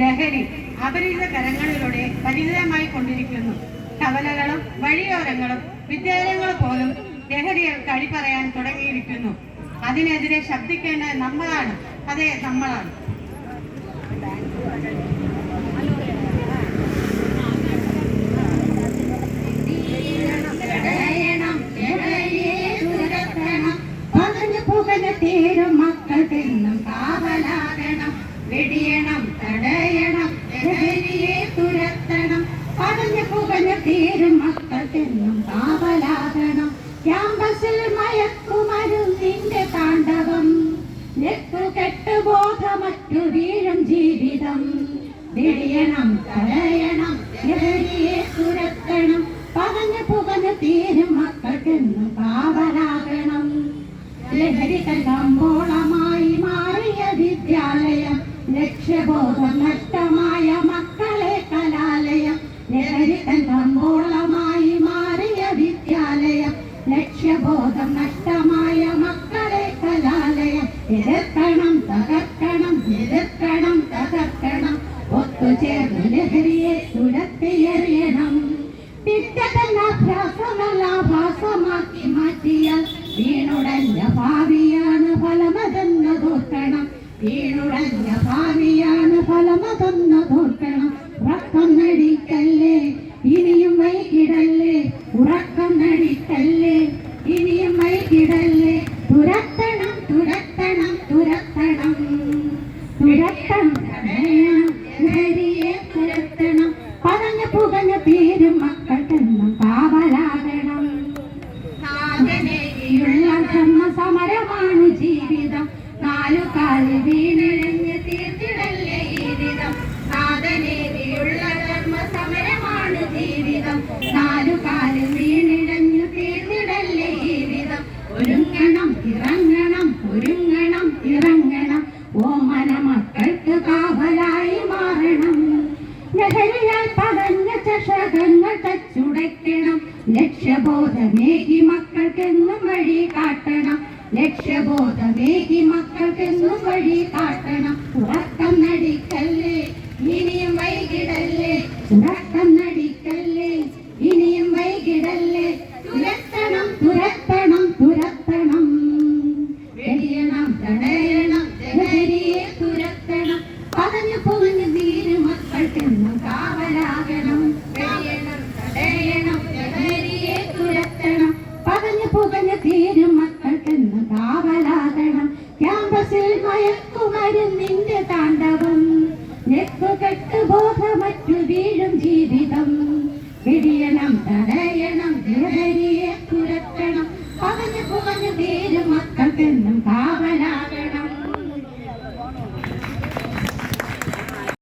ലഹരി അപരിചിത കരങ്ങളിലൂടെ പരിചിതമായി കൊണ്ടിരിക്കുന്നു. കവലകളും വഴിയോരങ്ങളും വിദ്യാലയങ്ങൾ പോലും ലഹരികൾക്ക് അടിപറയാൻ തുടങ്ങിയിരിക്കുന്നു. അതിനെതിരെ ശബ്ദിക്കേണ്ടത് നമ്മളാണ്. അതെ നമ്മളാണ്. തിന്നും തീരും മക്കൾക്കെന്നും കാവലാകണം വെടിയണം തടയണം ലഹരിയെ തുരത്തണം പകഞ്ഞു പുകഞ്ഞു തീരും മക്കൾക്കെന്നും കാവലാകണം ക്യാമ്പസിൽ മയക്കുമരുന്നിന്റെ താണ്ഡവം. നെക്കുകെട്ട് ബോധമറ്റു വീഴും ജീവിതം. വെടിയണം തടയണം ലഹരിയെ തുരത്തണം. പകഞ്ഞു പുകഞ്ഞു തീരും മക്കൾക്കെന്നും കാവലാകണം. ലഹരി കമ്പോളമായി മാറിയ വിദ്യാലയം. ലക്ഷ്യബോധം നഷ്ടമായ മക്കളെ കലാലയം. ലഹരി ലക്ഷ്യബോധം നഷ്ടമായ മക്കളെ കലാലയം. എതിർക്കണം തകർക്കണം എതിർക്കണം തകർക്കണം. ഒത്തുചേർന്ന് ലഹരിയെ തുരത്തിയെറിയണം. ഭാസമാക്കി മാറ്റിയാൽ വീണുടഞ്ഞ ഭാവിയാണ് ഫലമതെന്ന് തോർക്കണം വീണുടഞ്ഞ ഭാവിയാണ് ഫലമതെന്ന് തോർക്കണം ഉറക്കം നടിക്കല്ലേ? ഇനിയും വൈകിടല്ലേ? ഉറക്കം തടയണം ലഹരിയെ തുരത്തണം. പുകഞ്ഞ പേരും മക്കൾക്കെന്നും കാവലാകണം നാഗനേരിയുള്ള ധർമ്മ സമരമാണ് ജീവിതം. നാലു കാൽ ജീവിതം നാഗനേരിയുള്ള ധർമ്മ ജീവിതം. നാലു കാൽ ജീവിതം ഒരുങ്ങണം ഇറങ്ങണം തച്ചുടയ്ക്കണം ലക്ഷ്യബോധമേകി മക്കൾക്കെന്നും വഴി കാട്ടണം. ലക്ഷ്യബോധമേകി മക്കൾക്കെന്നും വഴി കാട്ടണം. ഉറക്കം നടിക്കല്ലേ ഇനിയും വൈകിടല്ലേ. ഉറക്കം നടിക്കല്ലേ ഇനിയും വൈകിടല്ലേ. തുരത്തണം തുരത്തണം തുരത്തണം. വെടിയണം തടയണം ജനരിയെ തുരത്തണം. പറഞ്ഞു പോകുന്ന തീരും മക്കൾക്കെന്നും കാവലാകണം. വെടിയണം തടയണം ലഹരിയെ തുരത്തണം. പറഞ്ഞു പുകഞ്ഞു തീരും മക്കൾക്കെന്ന് കാവലാകണം ക്യാമ്പസിൽ മയക്കുമരുന്നിന്റെ താണ്ഡവം. നെക്കുകെട്ട് ബോധമറ്റു വീഴും ജീവിതം.